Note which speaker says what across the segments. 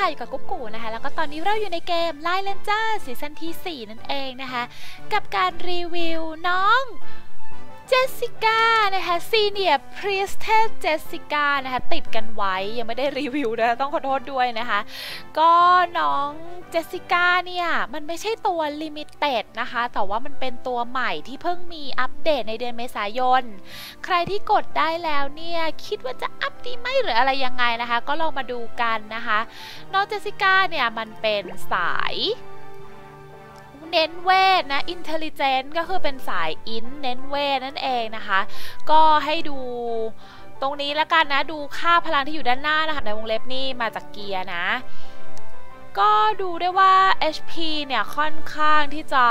Speaker 1: ค่ะอยู่กับกุ๊กกูนะคะ แล้วก็ตอนนี้เราอยู่ในเกม Line Ranger ซีซั่นที่ 4 นั่นเองนะคะ กับการรีวิวน้อง เจสสิก้านะคะซีเนียพรีสเทสเจสสิก้านะคะติดกันไว้ยังไม่ได้รีวิวนะต้องขอโทษด้วยนะคะ ก็น้องเจสสิก้าเนี่ย มันไม่ใช่ตัวลิมิเต็ดนะคะ แต่ว่ามันเป็นตัวใหม่ที่เพิ่งมีอัปเดตในเดือนเมษายน ใครที่กดได้แล้วเนี่ย คิดว่าจะอัพดีไหมหรืออะไรยังไงนะคะ ก็ลองมาดูกันนะคะ น้องเจสสิก้าเนี่ย มันเป็นสาย เน้นเวทนะ intelligent ก็คือเป็นสายอินเน้นเวทนั่นเองนะคะ ก็ให้ดูตรงนี้แล้วกันนะดูค่าพลังที่อยู่ด้านหน้านะคะในวงเล็บนี่มาจากเกียร์นะ ก็ดูได้ว่า HP เนี่ยค่อนข้างที่จะ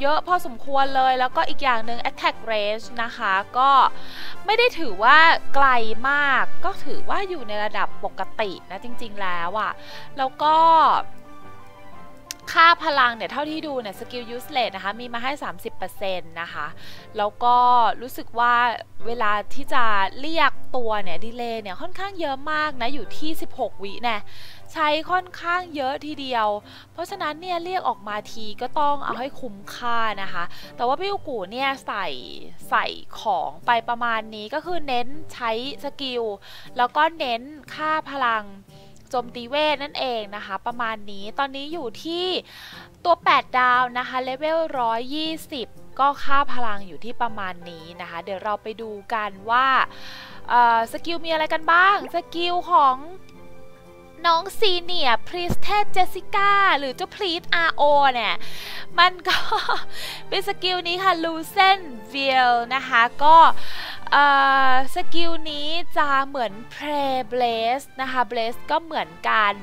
Speaker 1: เยอะพอสมควรเลย แล้วก็อีกอย่างหนึ่ง Attack Range นะคะ ก็ไม่ได้ถือว่าไกลมาก ก็ถือว่าอยู่ในระดับปกตินะจริงๆแล้วอะ่ะ แล้วก็ ค่าพลังเนี่ยเท่าที่ดูเนี่ยสกิลยูสเลสนะคะมีมาให้ 30%นะคะแล้วก็รู้สึกว่าเวลาที่จะเรียกตัวเนี่ยดีเลย์เนี่ยค่อนข้างเยอะมากนะอยู่ที่ 16 วินะใช้ค่อนข้างเยอะทีเดียว เพราะฉะนั้นเนี่ยเรียกออกมาทีก็ต้องเอาให้คุ้มค่านะคะ แต่ว่าพี่อุกูเนี่ยใส่ใส่ของไปประมาณนี้ก็คือเน้นใช้สกิลแล้วก็เน้นค่าพลัง จมตีเวทนั่นเองนะคะ ประมาณนี้ตอนนี้อยู่ที่ตัว 8 ดาวนะคะเลเวล120 ก็ค่าพลังอยู่ที่ประมาณนี้นะคะ เดี๋ยวเราไปดูกันว่าสกิลมีอะไรกันบ้าง สกิลของน้องซีเนียพรีสเทสเจสิก้าหรือเจ้าพรีสอาโอเนี่ย มันก็เป็นสกิลนี้ค่ะลูเซนเวลนะคะ ก็ สกิลนี้จะเหมือนเพลเบลสนะคะเบลสก็เหมือนการ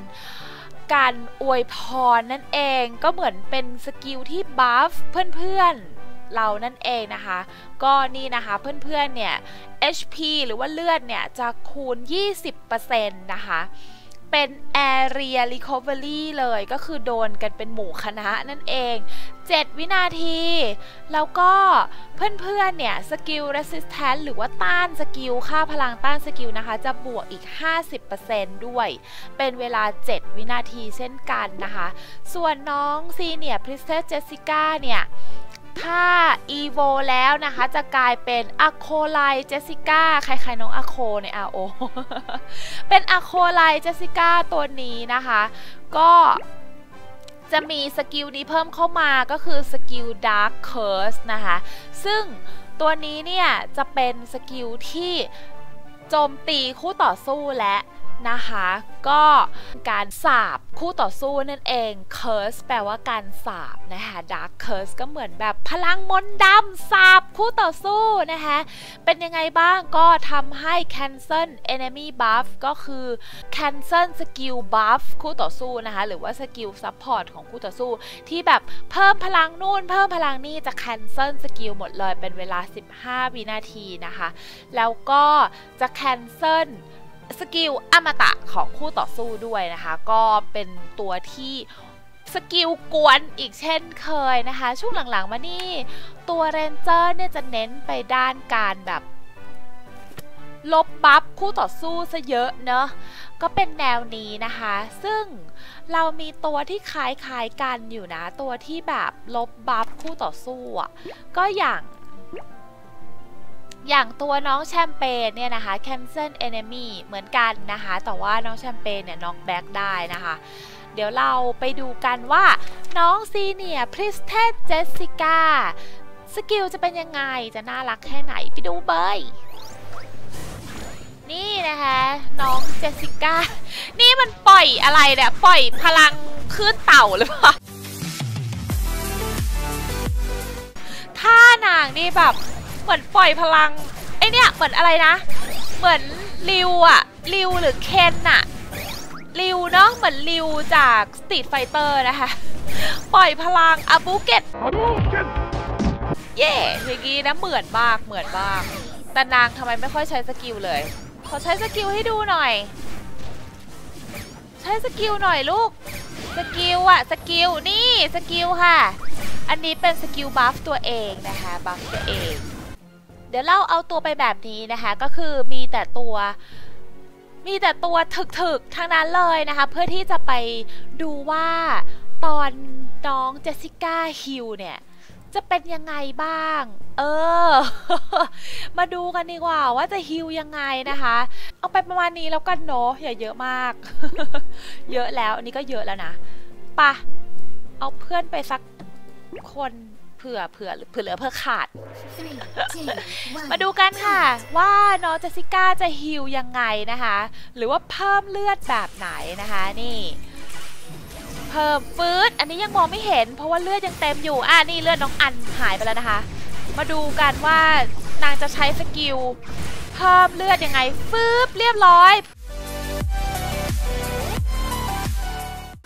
Speaker 1: การอวยพรนั่นเองก็เหมือนเป็นสกิลที่บัฟเพื่อนๆเรานั่นเองนะคะ ก็นี่นะคะเพื่อนๆเนี่ย HP หรือว่าเลือดเนี่ยจะคูณ 20%นะคะ เป็น area recovery เลยก็คือโดนกันเป็นหมู่คณะนั่นเอง 7 วินาที แล้วก็เพื่อนๆเนี่ยสกิล resistance หรือว่าต้านสกิล ค่าพลังต้านสกิลนะคะ จะบวกอีก 50%ด้วย เป็นเวลา 7 วินาทีเช่นกันนะคะ ส่วนน้องซีเนีย Princess Jessica เนี่ย ถ้า EVO แล้วนะคะจะกลายเป็นอะโคไลเจสสิก้าคล้ายๆน้องอะโคใน RO เป็นอะโคไลเจสสิก้าตัวนี้นะคะ ก็จะมีสกิลนี้เพิ่มเข้ามาก็คือสกิล Dark Curse นะคะ ซึ่งตัวนี้เนี่ยจะเป็นสกิลที่โจมตีคู่ต่อสู้และ นะคะ ก็การสาบคู่ต่อสู้นั่นเอง curse แปลว่าการสาบนะคะ dark curse ก็เหมือนแบบพลังมนต์ดำสาบคู่ต่อสู้นะคะ เป็นยังไงบ้างก็ทำให้ cancel enemy buff ก็คือ cancel skill buff คู่ต่อสู้นะคะ หรือว่า skill support ของคู่ต่อสู้ ที่แบบเพิ่มพลังนู่น เพิ่มพลังนี่จะ cancel skill หมดเลยเป็นเวลา 15 วินาทีนะคะ แล้วก็จะ cancel สกิลอมตะของคู่ต่อสู้ด้วยนะคะ ก็เป็นตัวที่สกิลกวนอีกเช่นเคยนะคะ ช่วงหลังๆมานี่ ตัวเรนเจอร์เนี่ยจะเน้นไปด้านการแบบลบบัฟคู่ต่อสู้ซะเยอะเนอะก็เป็นแนวนี้นะคะ ซึ่งเรามีตัวที่คล้ายๆกันอยู่นะ ตัวที่แบบลบบัฟคู่ต่อสู้อะก็อย่าง อย่างตัวน้องแชมเปญเนี่ยนะคะ cancel enemy เหมือนกันนะคะ แต่ว่าน้องแชมเปญเนี่ยน็อกแบ็กได้นะคะ เดี๋ยวเราไปดูกันว่าน้องซีเนียพริสเทสเจสสิก้าสกิลจะเป็นยังไง จะน่ารักแค่ไหนไปดูเบยนี่นะคะ น้องเจสสิก้า นี่มันปล่อยอะไรเนี่ยปล่อยพลังขึ้นเต่าหรือเปล่าท่านางนี่แบบ เหมือนปล่อยพลังไอเนี่ยเหมือนอะไรนะ เหมือนริวอะริวหรือเคนอะริวเนาะเหมือนริวจากสตรีทไฟเตอร์นะคะ ปล่อยพลังอาบูเกตเย่เมื่อกี้นะเหมือนมากเหมือนมาก แต่นางทำไมไม่ค่อยใช้สกิลเลย ขอใช้สกิลให้ดูหน่อย ใช้สกิลหน่อยลูก สกิลอะสกิลนี่สกิลค่ะ อันนี้เป็นสกิลบัฟตัวเองนะคะบัฟตัวเอง เดี๋ยวเราเอาตัวไปแบบนี้นะคะ ก็คือมีแต่ตัวมีแต่ตัวถึกๆทั้งนั้นเลยนะคะ เพื่อที่จะไปดูว่าตอนน้องเจสสิก้าฮิวเนี่ย จะเป็นยังไงบ้าง เออ มาดูกันดีกว่าว่าจะฮิวยังไงนะคะ เอาไปประมาณนี้แล้วกันเนาะอย่าเยอะมาก เยอะแล้ว อันนี้ก็เยอะแล้วนะปะเอาเพื่อนไปสักคน เผื่อเผื่อเผื่อเหลือเพื่อขาด
Speaker 2: Three, two, one.
Speaker 1: มาดูกันค่ะ ว่าน้องเจสสิก้าจะฮิลยังไงนะคะ หรือว่าเพิ่มเลือดแบบไหนนะคะนี่ เพิ่มฟืดอันนี้ยังมองไม่เห็น เพราะว่าเลือดยังเต็มอยู่อะนี่เลือดน้องอันหายไปแล้วนะคะ มาดูกันว่านางจะใช้สกิลเพิ่มเลือดยังไงฟืบเรียบร้อย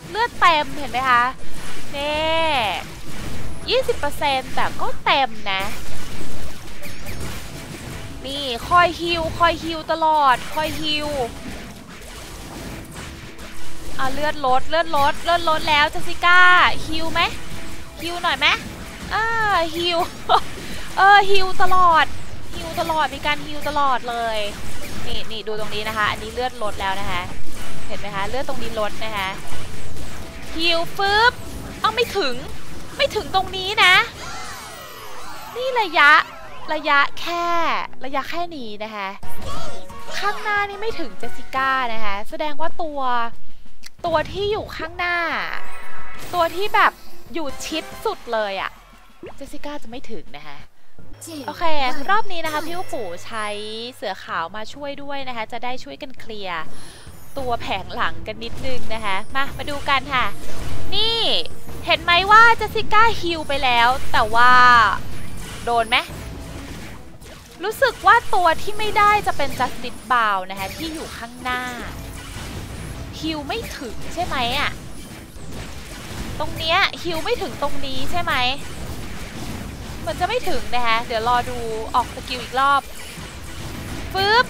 Speaker 1: เลือดเต็มเห็นไหมคะนี่ 20%แต่ก็เต็มนะ นี่คอยฮิวคอยฮิวตลอดคอยฮิวอะเลือดลดเลือดลดเลือดลดแล้วเจสิก้าฮิวไหมฮิวหน่อยไหมอ่าฮิวเออฮิวตลอดฮิวตลอดมีการฮิวตลอดเลยนี่นี่ดูตรงนี้นะคะ อันนี้เลือดลดแล้วนะคะ เห็นไหมคะเลือดตรงนี้ลดนะคะฮิวฟึบเอาไม่ถึง ไม่ถึงตรงนี้นะ นี่ระยะระยะแค่ระยะแค่นี้นะคะ ข้างหน้านี่ไม่ถึงเจสสิก้านะคะ แสดงว่าตัวตัวที่อยู่ข้างหน้า ตัวที่แบบอยู่ชิดสุดเลยอะเจสสิก้าจะไม่ถึงนะคะ
Speaker 2: Two,
Speaker 1: โอเค
Speaker 2: one.
Speaker 1: รอบนี้นะคะพี่อุปู่ใช้เสือขาวมาช่วยด้วยนะคะ จะได้ช่วยกันเคลียร์ตัวแผงหลังกันนิดนึงนะคะ มา มาดูกันค่ะ นี่ เห็นไหมว่าเจสสิก้าฮิลไปแล้ว แต่ว่าโดนไหมรู้สึกว่าตัวที่ไม่ได้จะเป็นจัสตินบาวนะคะที่อยู่ข้างหน้าฮิลไม่ถึงใช่ไหมอะตรงเนี้ยฮิลไม่ถึงตรงนี้ใช่ไหมมันจะไม่ถึงนะคะเดี๋ยวรอดูออกสกิลอีกรอบฟึบ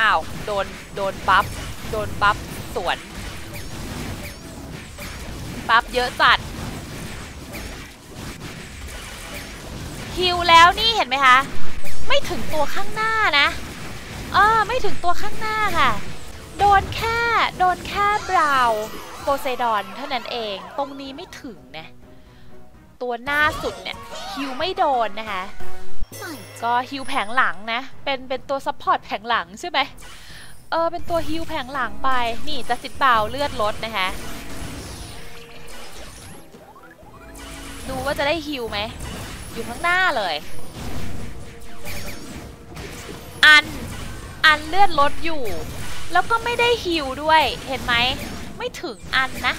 Speaker 1: อ้าวโดนโดนบัฟโดนบัฟสวนบัฟเยอะจัด ฮิลแล้วนี่เห็นไหมคะ ไม่ถึงตัวข้างหน้านะเออไม่ถึงตัวข้างหน้าค่ะ โดนแค่โดนแค่บราวโพไซดอนเท่านั้นเอง ตรงนี้ไม่ถึงนะ ตัวหน้าสุดเนี่ยฮิวไม่โดนนะคะ ก็ฮิวแผงหลังนะ เป็นเป็นตัวซัพพอร์ตแผงหลังใช่ไหมเออเป็นตัวฮิวแผงหลังไป นี่จะสิบบาเลือดลดนะคะดูว่าจะได้ฮิวไหม อยู่ข้างหน้าเลย อัน อันเลือดลดอยู่ แล้วก็ไม่ได้ฮิวด้วย เห็นไหม ไม่ถึงอันนะ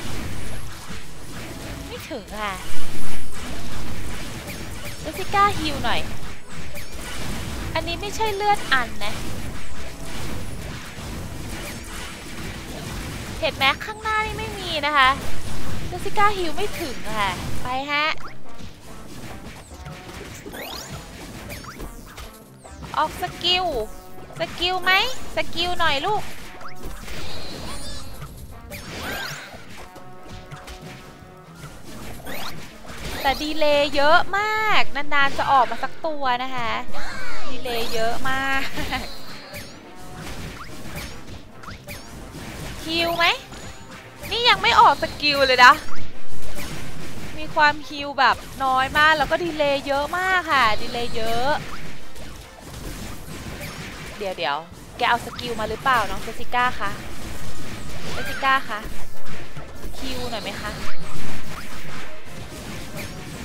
Speaker 1: ไม่ถึงค่ะเจสิก้าฮิวหน่อย อันนี้ไม่ใช่เลือดอันนะ เห็นไหมข้างหน้านี่ไม่มีนะคะเจสิก้าฮิวไม่ถึงค่ะ ไปฮะ ออกสกิล สกิลไหม สกิลหน่อยลูก แต่ดีเลย์เยอะมาก นานๆจะออกมาสักตัวนะคะ ดีเลย์เยอะมากฮิวไหม นี่ยังไม่ออกสกิลเลยนะ มีความฮิวแบบน้อยมากแล้วก็ดีเลย์เยอะมากค่ะ ดีเลย์เยอะ ดี๋ยวเดี๋ยวแกเอาสกิลมาหรือเปล่าน้องเจสิก้าคะเจสิก้าคะฮิวหน่อยไหมคะ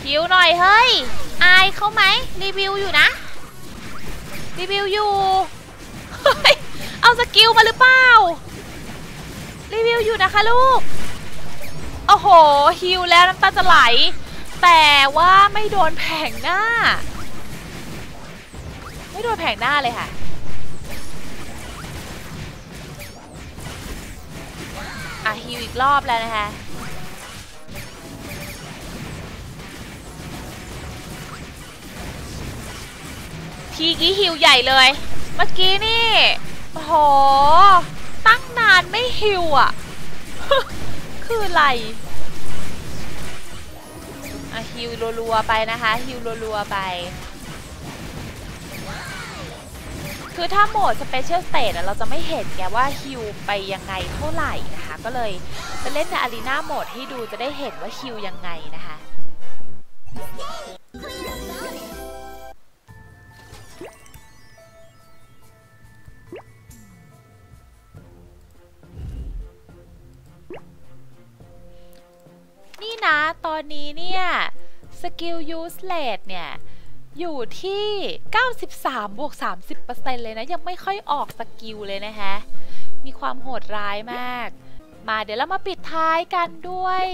Speaker 1: ฮิวหน่อยเฮ้ยอายเขาไหมรีวิวอยู่นะรีวิวอยู่เอาสกิลมาหรือเปล่ารีวิวอยู่นะคะลูกโอ้โหฮิวแล้วน้ำตาจะไหลแต่ว่าไม่โดนแผงหน้าไม่โดนแผงหน้าเลยค่ะ อะฮิวอีกรอบแล้วนะคะทีกี้ฮิวใหญ่เลย เมื่อกี้นี่โอ้โห ตั้งนานไม่ฮิวอะ คืออะไรอะฮิวรัวๆไปนะคะฮิวรัวๆไป คือถ้าโหมด Special Stage เราจะไม่เห็นแกว่าฮิวไปยังไงเท่าไหร่นะคะ ก็เลยไปเล่นในอารีนาโหมดให้ดูจะได้เห็นว่าฮิวยังไงนะคะนี่นะ ตอนนี้เนี่ย สกิล useless เนี่ย อยู่ที่ 93 บวก 30%เลยนะ ยังไม่ค่อยออกสกิลเลยนะคะ มีความโหดร้ายมาก มาเดี๋ยวเรามาปิดท้ายกันด้วย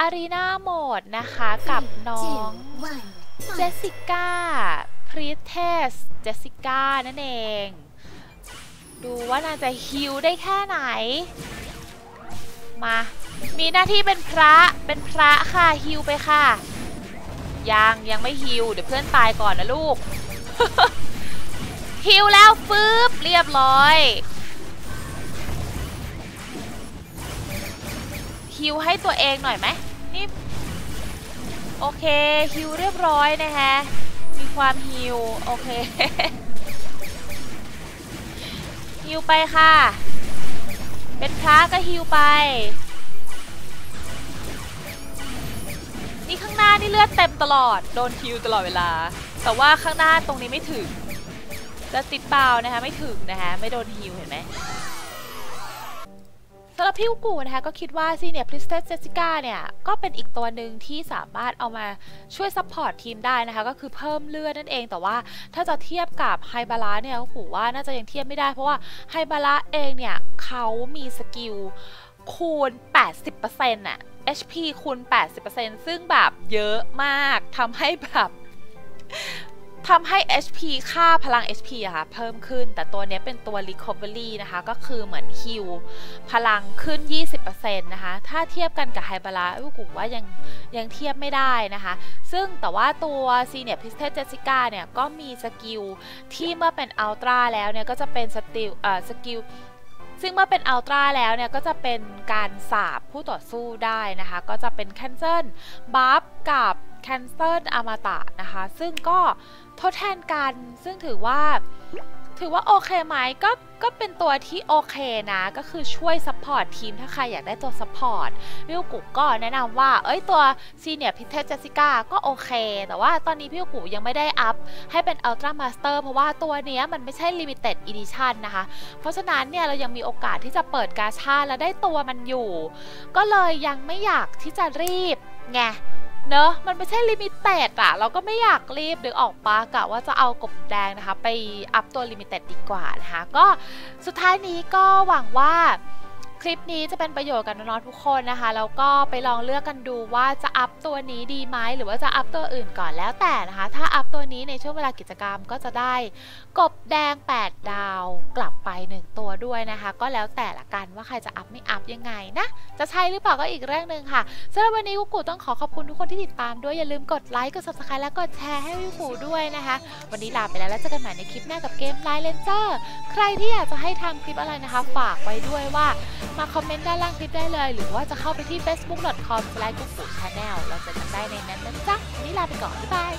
Speaker 1: อารีนาโหมดนะคะกับน้องเจสสิก้าพรีเทสเจสสิก้านั่นเอง ดูว่านางจะฮิวได้แค่ไหน มา มีหน้าที่เป็นพระเป็นพระค่ะฮิวไปค่ะ ยังยังไม่ฮิวเดี๋ยวเพื่อนตายก่อนนะลูกฮิวแล้วฟืบเรียบร้อยฮิวให้ตัวเองหน่อยไหมนี่โอเคฮิวเรียบร้อยนะคะมีความฮิวโอเคฮิวไปค่ะ เป็นพระก็ฮิวไป เลือดเต็มตลอด โดนฮิวตลอดเวลา แต่ว่าข้างหน้าตรงนี้ไม่ถึงจะติดเปล่านะคะไม่ถึงนะคะไม่โดนฮิวเห็นไหมสำหรับพี่กูนะคะก็คิดว่าซีเนียพริสเตสเจสสิก้าเนี่ยก็เป็นอีกตัวหนึ่งที่สามารถเอามาช่วยซัพพอร์ตทีมได้นะคะก็คือเพิ่มเลือดนั่นเองแต่ว่าถ้าจะเทียบกับไฮบาระเนี่ยกูว่าน่าจะยังเทียบไม่ได้เพราะว่าไฮบาระเองเนี่ยเขามีสกิล คูณ 80%น่ะ HP คูณ 80%ซึ่งแบบเยอะมากทำให้แบบทำให้ HP ค่าพลัง HP อะค่ะเพิ่มขึ้น แต่ตัวเนี้ยเป็นตัว Recovery นะคะ ก็คือเหมือนฮิลพลังขึ้น 20%นะคะ ถ้าเทียบกันกับไฮบาระอุกุว่ายังยังเทียบไม่ได้นะคะ ซึ่งแต่ว่าตัว Senior Piston Jessica เนี่ย ก็มีสกิลที่เมื่อเป็นอัลตร้าแล้วเนี่ย ก็จะเป็นสติลเอ่อสกิล ซึ่งเมื่อเป็นอัลตราแล้วเนี่ยก็จะเป็นการสาบผู้ต่อสู้ได้นะคะ ก็จะเป็นแคนเซิลบัฟกับแคนเซิลอมตะนะคะ ซึ่งก็ทดแทนกันซึ่งถือว่า ถือว่าโอเคไหมก็ก็เป็นตัวที่โอเคนะ ก็คือช่วยซัพพอร์ตทีมถ้าใครอยากได้ตัวซัพพอร์ตพี่อุกุก็แนะนำว่า เอ้ยตัวซีเนียพิเทสเจสิก้าก็โอเค แต่ว่าตอนนี้พี่อุกุยังไม่ได้อัพ ให้เป็นอัลตร้ามาสเตอร์เพราะว่าตัวเนี้ยมันไม่ใช่ลิมิเต็ดอีดิชันนะคะ เพราะฉะนั้นเนี่ยเรายังมีโอกาสที่จะเปิดกาชาแล้วได้ตัวมันอยู่ ก็เลยยังไม่อยากที่จะรีบไง เนอะมันไม่ใช่ลิมิเต็ดอะเราก็ไม่อยากรีบดึกออกปากะว่าจะเอากบแดงนะคะ ไปอัพตัวลิมิเต็ดดีกว่านะคะ ก็สุดท้ายนี้ก็หวังว่า คลิปนี้จะเป็นประโยชน์กับน้องๆทุกคนนะคะแล้วก็ไปลองเลือกกันดูว่าจะอัพตัวนี้ดีไหมหรือว่าจะอัพตัวอื่นก่อนแล้วแต่นะคะ ถ้าอัพตัวนี้ในช่วงเวลากิจกรรมก็จะได้กบแดง 8 ดาวกลับไป 1 ตัวด้วยนะคะ ก็แล้วแต่ละกันว่าใครจะอัพไม่อัพยังไงนะ จะใช่หรือเปล่าก็อีกเรื่องหนึ่งค่ะสำหรับวันนี้กุกูต้องขอขอบคุณทุกคนที่ติดตามด้วยอย่าลืมกดไลค์กด subscribe และกดแชร์ให้กุกูด้วยนะคะ วันนี้ลาไปแล้วแล้วเจอกันใหม่ในคลิปหน้ากับเกม Line Ranger ใครที่อยากจะให้ทำคลิปอะไรนะคะ ฝากไว้ด้วยว่า มาคอมเมนต์ด้านล่างคลิปได้เลย หรือว่าจะเข้าไปที่ facebook.com/guguchannel เราจะกันได้ในนั้นนะจ๊ะวันนี้ลาไปก่อนบ๊ายบาย